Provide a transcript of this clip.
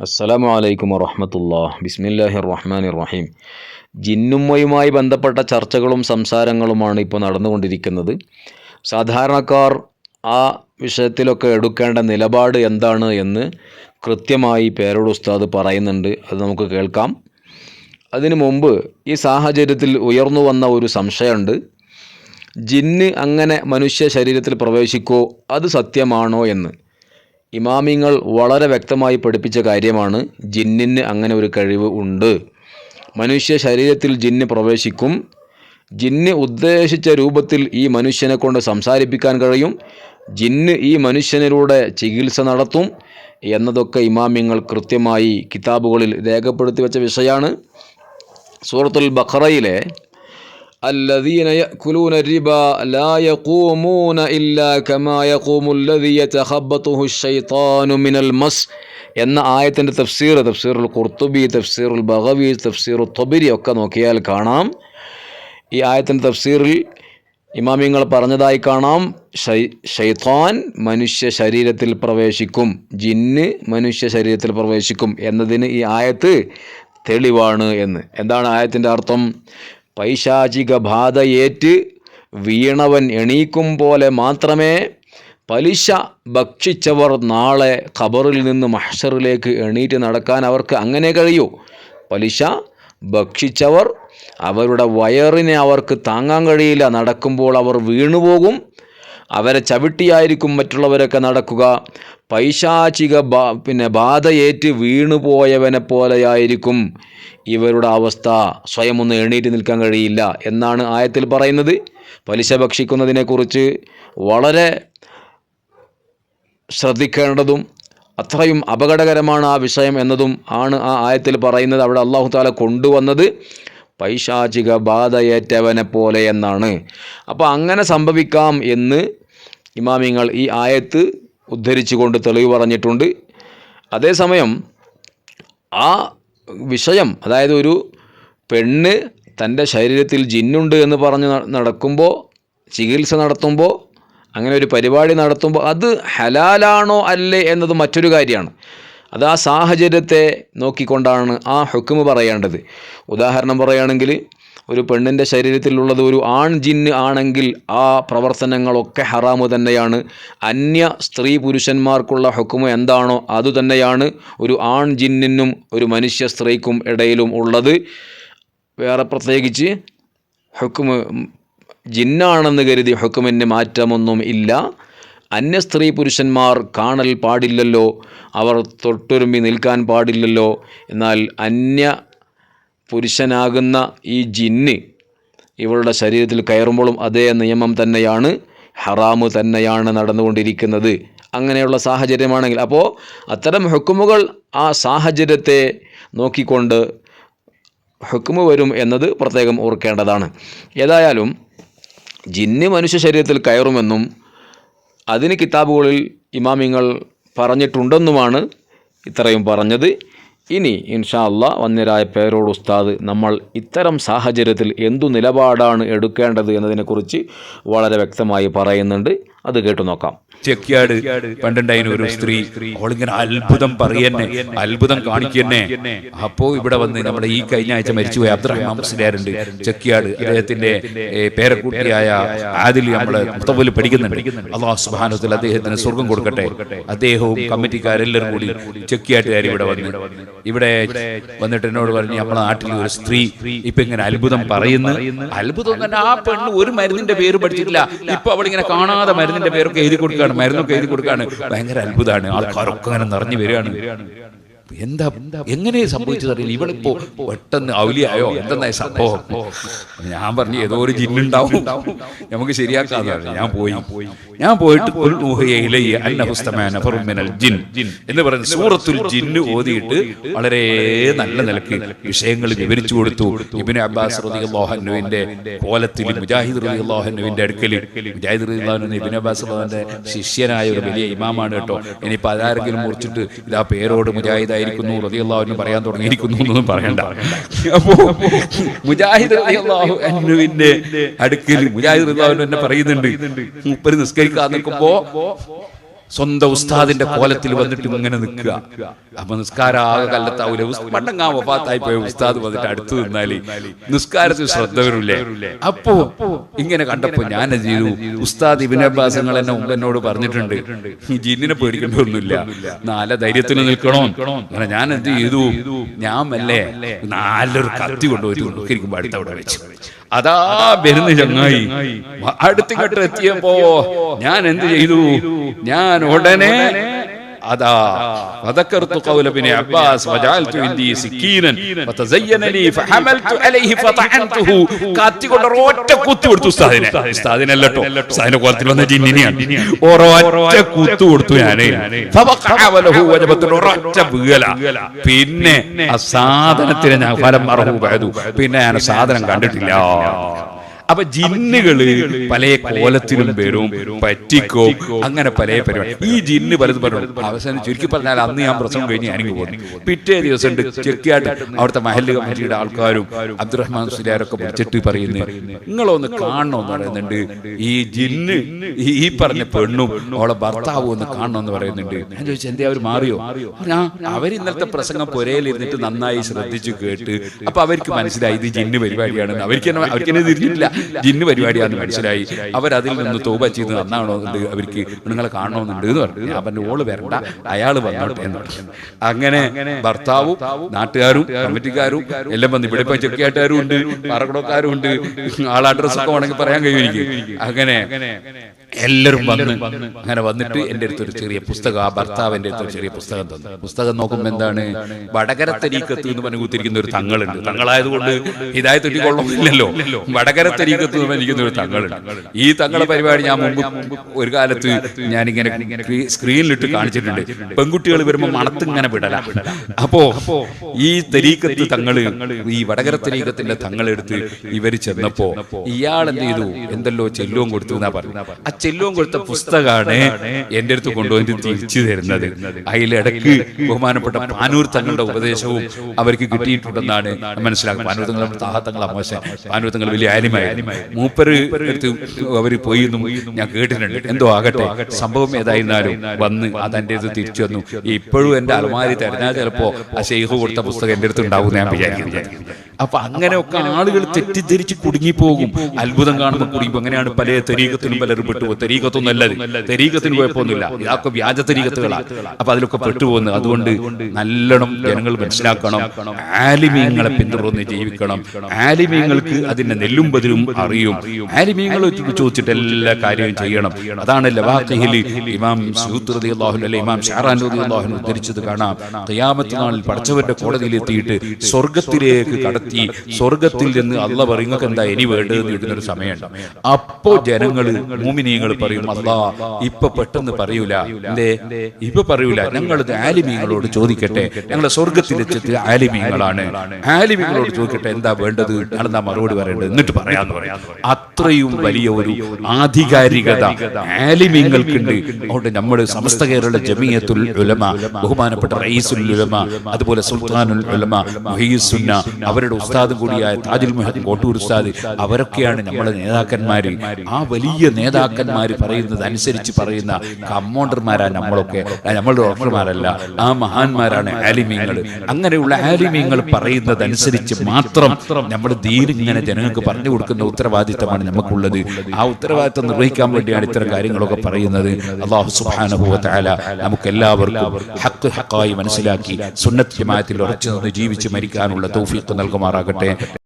അസ്സലാമു അലൈക്കും വറഹമത്തുല്ലാ ബിസ്മില്ലാഹി റഹ്മാൻ റഹീം ജിന്നുമ്മയുമായി ബന്ധപ്പെട്ട ചർച്ചകളും സംസാരങ്ങളുമാണ് ഇപ്പോൾ നടന്നുകൊണ്ടിരിക്കുന്നത്. സാധാരണക്കാർ ആ വിഷയത്തിലൊക്കെ എടുക്കേണ്ട നിലപാട് എന്താണ് എന്ന് കൃത്യമായി പേരോട് ഉസ്താദ് പറയുന്നുണ്ട്. അത് നമുക്ക് കേൾക്കാം. അതിനു മുമ്പ് ഈ സാഹചര്യത്തിൽ ഉയർന്നു വന്ന ഒരു സംശയമുണ്ട്. ജിന്ന് അങ്ങനെ മനുഷ്യ ശരീരത്തിൽ പ്രവേശിക്കോ? അത് സത്യമാണോ എന്ന്. ഇമാമിങ്ങൾ വളരെ വ്യക്തമായി പഠിപ്പിച്ച കാര്യമാണ് ജിന്നിന് അങ്ങനെ ഒരു കഴിവ് ഉണ്ട്. മനുഷ്യ ശരീരത്തിൽ ജിന്ന് പ്രവേശിക്കും. ജിന്ന് ഉദ്ദേശിച്ച രൂപത്തിൽ ഈ മനുഷ്യനെ കൊണ്ട് സംസാരിപ്പിക്കാൻ കഴിയും. ജിന്ന് ഈ മനുഷ്യനിലൂടെ ചികിത്സ നടത്തും എന്നതൊക്കെ ഇമാമിങ്ങൾ കൃത്യമായി കിതാബുകളിൽ രേഖപ്പെടുത്തി വെച്ച വിഷയമാണ്. സൂറത്തുൽ ബഖറയിലെ الذين يأكلون الربا لا يقومون إلا كما يقوم الذي يتخبطه الشيطان من المس എന്ന ആയത്തിൻ്റെ തഫ്സീർ തഫ്സീറുൽ ഖുർത്തുബി തഫ്സീറുൽ ബഗവി തഫ്സീറു തൊബിരി ഒക്കെ നോക്കിയാൽ കാണാം ഈ ആയത്തിൻ്റെ തഫ്സീറിൽ ഇമാമിങ്ങൾ പറഞ്ഞതായി കാണാം ഷൈ ഷൈത്താൻ മനുഷ്യ ശരീരത്തിൽ പ്രവേശിക്കും ജിന്ന് മനുഷ്യ ശരീരത്തിൽ പ്രവേശിക്കും എന്നതിന് ഈ ആയത്ത് തെളിവാണ് എന്ന് എന്താണ് ആയത്തിൻ്റെ അർത്ഥം പൈശാചിക ബാധയേറ്റ് വീണവൻ എണീക്കും പോലെ മാത്രമേ പലിശ ഭക്ഷിച്ചവർ നാളെ ഖബറിൽ നിന്ന് മഹ്ഷറിലേക്ക് എണീറ്റ് നടക്കാൻ അവർക്ക് അങ്ങനെ കഴിയൂ. പലിശ ഭക്ഷിച്ചവർ അവരുടെ വയറിനെ അവർക്ക് താങ്ങാൻ കഴിയില്ല. നടക്കുമ്പോൾ അവർ വീണുപോകും. അവരെ ചവിട്ടിയായിരിക്കും മറ്റുള്ളവരൊക്കെ നടക്കുക. പൈശാചിക ബാ പിന്നെ ബാധയേറ്റ് വീണുപോയവനെ പോലെയായിരിക്കും ഇവരുടെ അവസ്ഥ. സ്വയം ഒന്ന് എണീറ്റ് നിൽക്കാൻ കഴിയില്ല എന്നാണ് ആയത്തിൽ പറയുന്നത്. പലിശ ഭക്ഷിക്കുന്നതിനെക്കുറിച്ച് വളരെ ശ്രദ്ധിക്കേണ്ടതും അത്രയും അപകടകരമാണ് ആ വിഷയം എന്നതും ആണ് ആ ആയത്തിൽ പറയുന്നത്. അവിടെ അള്ളാഹു താല കൊണ്ടുവന്നത്. പൈശാചിക ബാധയേറ്റവനെ പോലെ എന്നാണ്. അപ്പോൾ അങ്ങനെ സംഭവിക്കാം എന്ന് ഇമാമിങ്ങൾ ഈ ആയത്ത് ഉദ്ധരിച്ചുകൊണ്ട് തെളിവ് പറഞ്ഞിട്ടുണ്ട്. അതേസമയം ആ വിഷയം അതായത് ഒരു പെണ്ണ് തന്റെ ശരീരത്തിൽ ജിന്നുണ്ട് എന്ന് പറഞ്ഞ് നടക്കുമ്പോൾ ചികിത്സ നടത്തുമ്പോൾ അങ്ങനെ ഒരു പരിപാടി നടത്തുമ്പോൾ അത് ഹലാലാണോ അല്ലേ എന്നത് മറ്റൊരു കാര്യമാണ്. അത് ആ സാഹചര്യത്തെ നോക്കിക്കൊണ്ടാണ് ആ ഹുക്കുമ് പറയേണ്ടത്. ഉദാഹരണം പറയുകയാണെങ്കിൽ ഒരു പെണ്ണിന്റെ ശരീരത്തിലുള്ളത് ഒരു ആൺ ജിന്ന് ആണെങ്കിൽ ആ പ്രവർത്തനങ്ങളൊക്കെ ഹറാമ് തന്നെയാണ്. അന്യ സ്ത്രീ പുരുഷന്മാർക്കുള്ള ഹുക്കുമ് എന്താണോ അതുതന്നെയാണ് ഒരു ആൺ ജിന്നിനും ഒരു മനുഷ്യ സ്ത്രീക്കും ഇടയിലും ഉള്ളത്. വേറെ പ്രത്യേകിച്ച് ഹുക്കുമ് ജിന്നാണെന്ന് കരുതി ഹുക്കുമിന് മാറ്റമൊന്നും ഇല്ല. അന്യ സ്ത്രീ പുരുഷന്മാർ കാണൽ പാടില്ലല്ലോ അവർ തൊട്ടുരുമ്പി നിൽക്കാൻ പാടില്ലല്ലോ. എന്നാൽ അന്യ പുരുഷനാകുന്ന ഈ ജിന്ന് ഇവളുടെ ശരീരത്തിൽ കയറുമ്പോഴും അതേ നിയമം തന്നെയാണ് ഹറാമു തന്നെയാണ് നടന്നുകൊണ്ടിരിക്കുന്നത്. അങ്ങനെയുള്ള സാഹചര്യമാണെങ്കിൽ അപ്പോൾ അത്തരം ഹുക്കുമുകൾ ആ സാഹചര്യത്തെ നോക്കിക്കൊണ്ട് ഹുക്കുമ് വരും എന്നത് പ്രത്യേകം ഓർക്കേണ്ടതാണ്. ഏതായാലും ജിന്ന് മനുഷ്യ ശരീരത്തിൽ കയറുമെന്നും അതിന് കിതാബുകളിൽ ഇമാമിങ്ങൾ പറഞ്ഞിട്ടുണ്ടെന്നുമാണ് ഇത്രയും പറഞ്ഞത്. ഇനി ഇൻഷാ അല്ല വന്യരായ പേരോട് ഉസ്താദ് നമ്മൾ ഇത്തരം സാഹചര്യത്തിൽ എന്തു നിലപാടാണ് എടുക്കേണ്ടത് എന്നതിനെക്കുറിച്ച് വളരെ വ്യക്തമായി പറയുന്നുണ്ട്. അത് കേട്ടു നോക്കാം. ചെക്കിയാട് പണ്ടുണ്ടായിന് ഒരു സ്ത്രീ അവളിങ്ങനെ അത്ഭുതം പറയന്നെ അത്ഭുതം കാണിക്കന്നെ. അപ്പോ ഇവിടെ വന്ന് നമ്മുടെ ഈ കഴിഞ്ഞ ആഴ്ച മരിച്ചുപോയ അബ്ദുറഹ്മാൻ മുസ്ലിയാരുണ്ട്. ചെക്കിയാട് അദ്ദേഹത്തിന്റെ പേരക്കുട്ടിയായ ആദിൽ നമ്മൾ മുത്തവൽ പഠിക്കുന്നുണ്ട്. അള്ളാഹു സുബാനത്തിൽ അദ്ദേഹത്തിന് സ്വർഗം കൊടുക്കട്ടെ. അദ്ദേഹവും കമ്മിറ്റിക്കാരെല്ലാവരും കൂടി ചെക്കിയാട്ടുകാർ ഇവിടെ വന്ന്. ഇവിടെ വന്നിട്ട് എന്നോട് പറഞ്ഞു നമ്മളെ നാട്ടിൽ ഒരു സ്ത്രീ ഇപ്പൊ ഇങ്ങനെ അത്ഭുതം പറയുന്നു. അത്ഭുതം തന്നെ ആ പെണ്ണ് ഒരു മരുന്നിന്റെ പേര് പഠിച്ചിട്ടില്ല. ഇപ്പൊ അവളിങ്ങനെ കാണാതെ മരുന്നിന്റെ പേരൊക്കെ എഴുതി കൊടുക്കുകയാണ്. മരുന്നൊക്കെ എഴുതി കൊടുക്കുകയാണ്. ഭയങ്കര അത്ഭുതമാണ്. ആൾക്കാരൊക്കെ അങ്ങനെ നിറഞ്ഞു വരികയാണ്. എന്താ എങ്ങനെ സംഭവിച്ചത് അറിയില്ല. ഇവളിപ്പോ പെട്ടെന്ന് ഔലിയായോ എന്തെന്നായി സംഭവം? ഞാൻ പറഞ്ഞു ഏതോ ഒരു ജിന്നുണ്ടാവും നമുക്ക് ശരിയാക്കാതെ ഞാൻ പോയി. ഞാൻ പോയിട്ട് എന്ന് പറയുന്ന സൂറത്തുൽ ജിന്ന് ഓതിയിട്ട് വളരെ നല്ല നിലയ്ക്ക് വിഷയങ്ങൾ വിവരിച്ചു കൊടുത്തു. ഇബ്നു അബ്ബാസ് അൻഹുവിന്റെ കോലത്തിൽ മുജാഹിദ് അൻഹുവിന്റെ അടുക്കൽ മുജാഹിദ് അൻഹു ഇബ്നു അബ്ബാസ് ശിഷ്യനായ ഒരു വലിയ ഇമാമാണ് കേട്ടോ. ഇനിയിപ്പോ അതാരെങ്കിലും മുറിച്ചിട്ട് ഇതാ പേരോട് മുജാഹിദായിരിക്കുന്നു റളിയല്ലാഹു റതിയല്ലാഹുവിന് പറയാൻ തുടങ്ങിയിരിക്കുന്നു എന്നൊന്നും പറയണ്ട. അപ്പോ മുജാഹിദ് റളിയല്ലാഹു അൻഹുവിന്റെ അടുക്കൽ മുജാഹിദ് റളിയല്ലാഹു അൻഹു എന്നെ പറയുന്നുണ്ട് മുപ്പര് നിസ്കരിക്കാൻ നിൽക്കുമ്പോ സ്വന്തം ഉസ്താദിന്റെ കോലത്തിൽ വന്നിട്ട് ഇങ്ങനെ നിൽക്കുക. അപ്പൊ നിസ്കാരം ആകെ കല്ലത്താവൂല പണ്ടങ്ങാ വഫാത്തായി പോയ ഉസ്താദ് വന്നിട്ട് അടുത്ത് നിന്നാൽ നിസ്കാരത്തിൽ ശ്രദ്ധ വരൂലേ അപ്പോ ഇങ്ങനെ കണ്ടപ്പോ ഞാൻ ചെയ്തു? ഉസ്താദ് ഇബിൻ അബ്ബാസങ്ങൾ എന്നെ മുമ്പ് എന്നോട് പറഞ്ഞിട്ടുണ്ട്. ഈ ജിന്നിനെ പേടിക്കേണ്ട ഒന്നുമില്ല നല്ല ധൈര്യത്തിന് നിൽക്കണോ. അങ്ങനെ ഞാൻ എന്ത് ചെയ്തു? ഞാൻ മെല്ലെ നല്ലൊരു കത്തി കൊണ്ടുപോയി കൊണ്ടുപോയിരിക്കുമ്പോ അടുത്തവിടെ വെച്ചു. അതാ വരുന്ന ചങ്ങായി അടുത്തിങ്ങോട്ട് എത്തിയപ്പോ ഞാൻ എന്ത് ചെയ്തു? ഞാൻ ഉടനെ അതാ فذكرت قول ابن عباس وجعلت عندي سكينا فتزين لي فحملت عليه فطعنته കത്തി കൊണ്ട് ഒറ്റ കുത്തു കൊടുത്തു ഉസ്താദിനെ ഉസ്താദിനല്ലോ ഉസ്താദിന്റെ കോലത്തിൽ വന്ന ജിന്നിനെയാണ് ഒരൊറ്റ കുത്തു കൊടുത്തു ഞാന് فوقع وله وجبة ഒരൊറ്റ വീഴല പിന്നെ ആ സാധനത്തിന് ഞാൻ ഫലം മറന്നു പിന്നെ ഞാൻ ആ സാധനം കണ്ടിട്ടില്ല അപ്പൊ ജിന്നുകൾ പല കോലത്തിലും വരും പറ്റിക്കോ അങ്ങനെ പല പരിപാടി. ഈ ജിന്ന് പലതും പറഞ്ഞു. അവസാനം ചുരുക്കി പറഞ്ഞാൽ അന്ന് ഞാൻ പ്രസവം കഴിഞ്ഞ് എനിക്ക് പോകുന്നു പിറ്റേ ദിവസം ഉണ്ട് ചെറുക്കിയായിട്ട് അവിടുത്തെ മഹല്ല് കമ്മിറ്റിയുടെ ആൾക്കാരും അബ്ദുറഹ്മാൻ സുലാരൊക്കെ വിളിച്ചിട്ട് പറയുന്നു. നിങ്ങളൊന്ന് കാണണമെന്ന് പറയുന്നുണ്ട്. ഈ ജിന്ന് ഈ- പറഞ്ഞ പെണ്ണും അവളെ ഭർത്താവും ഒന്ന് കാണണമെന്ന് പറയുന്നുണ്ട്. ഞാൻ ചോദിച്ചു എന്തേ അവർ മാറിയോ? ഞാൻ അവർ ഇന്നലത്തെ പ്രസംഗം പുരയിലിരുന്നിട്ട് നന്നായി ശ്രദ്ധിച്ചു കേട്ട്. അപ്പൊ അവർക്ക് മനസ്സിലായി ഇത് ജിന്ന് പരിപാടിയാണെന്ന് അവർക്ക് അവർക്ക് തിരിഞ്ഞിട്ടില്ല ജിന്ന് പരിപാടിയാണെന്ന് മനസ്സിലായി. അവരതിൽ നിന്ന് തോപ ചെയ്ത് നന്നാവണമെന്നുണ്ട് അവർക്ക് നിങ്ങളെ കാണണമെന്നുണ്ട് എന്ന് പറഞ്ഞു. പറഞ്ഞു ഓൾ വരണ്ട. അയാൾ വന്നോട്ടെ എന്ന് പറഞ്ഞു. അങ്ങനെ ഭർത്താവും നാട്ടുകാരും കമ്മിറ്റിക്കാരും എല്ലാം വന്ന് ഇവിടെ ഇപ്പം ചെക്കിയാട്ടുകാരും ഉണ്ട്. പാറക്കുടക്കാരും ഉണ്ട്. ആൾ അഡ്രസ്സൊക്കെ വേണമെങ്കിൽ പറയാൻ കഴിയും എനിക്ക്. അങ്ങനെ. എല്ലാവരും വന്ന് അങ്ങനെ വന്നിട്ട് എന്റെ അടുത്ത് ഒരു ചെറിയ പുസ്തകം ആ ഭർത്താവ് എന്റെ അടുത്ത് ഒരു ചെറിയ പുസ്തകം തന്നു. പുസ്തകം നോക്കുമ്പോൾ എന്താണ്? വടകര തരീക്കത്ത് എന്ന് പറഞ്ഞു കുത്തിരിക്കുന്ന ഒരു തങ്ങളുണ്ട്. തങ്ങളായതുകൊണ്ട് ഇതായി തെറ്റിക്കൊള്ളമില്ലല്ലോ വടകര തരീക്കത്ത് എന്ന് പറഞ്ഞിരിക്കുന്ന ഒരു തങ്ങളുണ്ട്. ഈ തങ്ങളെ പരിപാടി ഞാൻ മുമ്പ് ഒരു കാലത്ത് ഞാനിങ്ങനെ ഇങ്ങനെ സ്ക്രീനിലിട്ട് കാണിച്ചിട്ടുണ്ട്. പെൺകുട്ടികൾ വരുമ്പോൾ മണത്ത് ഇങ്ങനെ വിടല. അപ്പോ ഈ തരീക്കത്ത് തങ്ങൾ ഈ വടകര തരീക്കത്തിന്റെ തങ്ങളെടുത്ത് ഇവർ ചെന്നപ്പോ ഇയാൾ എന്ത് ചെയ്തു? എന്തല്ലോ ചെല്ലുവും കൊടുത്തു എന്നാ പറഞ്ഞു. ചെല്ലുവും കൊടുത്ത പുസ്തകമാണ് എന്റെ അടുത്ത് കൊണ്ടുവന്നിട്ട് തിരിച്ചു തരുന്നത്. അതിലിടക്ക് ബഹുമാനപ്പെട്ട പാനൂർ തങ്ങളുടെ ഉപദേശവും അവർക്ക് കിട്ടിയിട്ടുണ്ടെന്നാണ് മനസ്സിലാക്കുന്നത്. പാനൂർ തങ്ങൾ താഹത്തങ്ങൾ അമോശ പാനൂർ തങ്ങൾ വലിയ ആലിമായി മൂപ്പര് അടുത്ത് അവർ പോയി എന്നും ഞാൻ കേട്ടിട്ടുണ്ട്. എന്തോ ആകട്ടെ. സംഭവം ഏതായിരുന്നാലും വന്ന് അതെന്റെ അടുത്ത് തിരിച്ചു വന്നു. ഇപ്പോഴും എന്റെ അലമാരി തെരഞ്ഞാൽ ചിലപ്പോ ആ ഷെയ്ഖ് കൊടുത്ത പുസ്തകം എന്റെ അടുത്ത് ഉണ്ടാവും ഞാൻ വിചാരിക്കുന്നത് അപ്പൊ അങ്ങനെയൊക്കെ ആളുകൾ തെറ്റിദ്ധരിച്ച് കുടുങ്ങിപ്പോകും. അത്ഭുതം കാണുമ്പോൾ കുടുങ്ങിപ്പോ അങ്ങനെയാണ് പല തെരീകത്തിനും പലരും പെട്ടുപോകും തെരീകത്തൊന്നും അല്ലത് തെരീകത്തിന് കുഴപ്പമൊന്നുമില്ല ഇതൊക്കെ വ്യാജ തെരീകത്തുകളാണ് അപ്പൊ അതിലൊക്കെ പെട്ടുപോകുന്നത് അതുകൊണ്ട് നല്ലോണം ജനങ്ങൾ മനസ്സിലാക്കണം. ആലിമീങ്ങളെ പിന്തുടർന്ന് ജീവിക്കണം. ആലിമീങ്ങൾക്ക് അതിന്റെ നെല്ലും ബതിലും അറിയും. ആലിമീങ്ങൾ ചോദിച്ചിട്ട് എല്ലാ കാര്യവും ചെയ്യണം. അതാണ് ലവാഖിഹിൽ ഇമാം റളിയല്ലാഹു അൻഹു ഇമാം ഷാറാൻ ഉദ്ധരിച്ചത് കാണാം. ഖിയാമത്ത് നാളിൽ പടച്ചവന്റെ കോടതിയിൽ എത്തിയിട്ട് സ്വർഗത്തിലേക്ക് കടത്തി സ്വർഗത്തിൽ നിന്ന് അല്ല പറയും എന്താ ഇനി വേണ്ടതെന്ന് കിട്ടുന്ന ഒരു സമയമുണ്ട്. അപ്പോ ജനങ്ങൾ മൂമിനീങ്ങൾ പറയും അല്ലാ ഇപ്പൊ പെട്ടെന്ന് പറയൂല. എന്തേ? ഇപ്പൊ പറയൂല. ഞങ്ങൾ ആലിമീങ്ങളോട് ചോദിക്കട്ടെ. ഞങ്ങളെ സ്വർഗത്തിലെത്തിയത് ആലിമീങ്ങളാണ്. ആലിമീങ്ങളോട് ചോദിക്കട്ടെ എന്താ വേണ്ടത്? ഞാനെന്താ മറുപടി പറയേണ്ടത്? എന്നിട്ട് പറയാന്ന് പറയാം. അത്രയും വലിയ ഒരു ആധികാരികത ആലിമീങ്ങൾക്കുണ്ട്. അതുകൊണ്ട് നമ്മൾ സമസ്ത കേരള ജമിയത്തുൽ ഉലമ ബഹുമാനപ്പെട്ട റയീസുൽ ഉലമ അതുപോലെ സുൽത്താനുൽ ഉലമ മുഹീസുന്ന അവരുടെ ഉസ്താദും കൂടിയായ താജിൽ മുഹദ് കോട്ടൂർ ഉസ്താദ് അവരൊക്കെയാണ് നമ്മുടെ നേതാക്കന്മാര് ആ വലിയ നേതാക്കന്മാർ പറയുന്നത് അനുസരിച്ച് പറയുന്ന കമ്മോണ്ടർമാരാണ് നമ്മളൊക്കെ. നമ്മൾ നമ്മളുടെ ഡോക്ടർമാരല്ല. ആ മഹാന്മാരാണ് ആലിമീങ്ങൾ. അങ്ങനെയുള്ള ആലിമീങ്ങൾ പറയുന്നതനുസരിച്ച് മാത്രം നമ്മുടെ ഇങ്ങനെ ജനങ്ങൾക്ക് പറഞ്ഞു കൊടുക്കുന്ന ഉത്തരവാദിത്തമാണ് നമുക്കുള്ളത്. ആ ഉത്തരവാദിത്തം നിർവഹിക്കാൻ വേണ്ടിയാണ് ഇത്തരം കാര്യങ്ങളൊക്കെ പറയുന്നത്. അള്ളാഹു തആല നമുക്ക് എല്ലാവർക്കും ഹക്ക് ഹക്കായി മനസ്സിലാക്കി സുന്നത്ത് ജമാഅത്തിൽ ഉറച്ചു നിന്ന് ജീവിച്ച് മരിക്കാനുള്ള തൗഫീഖ് നൽകുമാറാകട്ടെ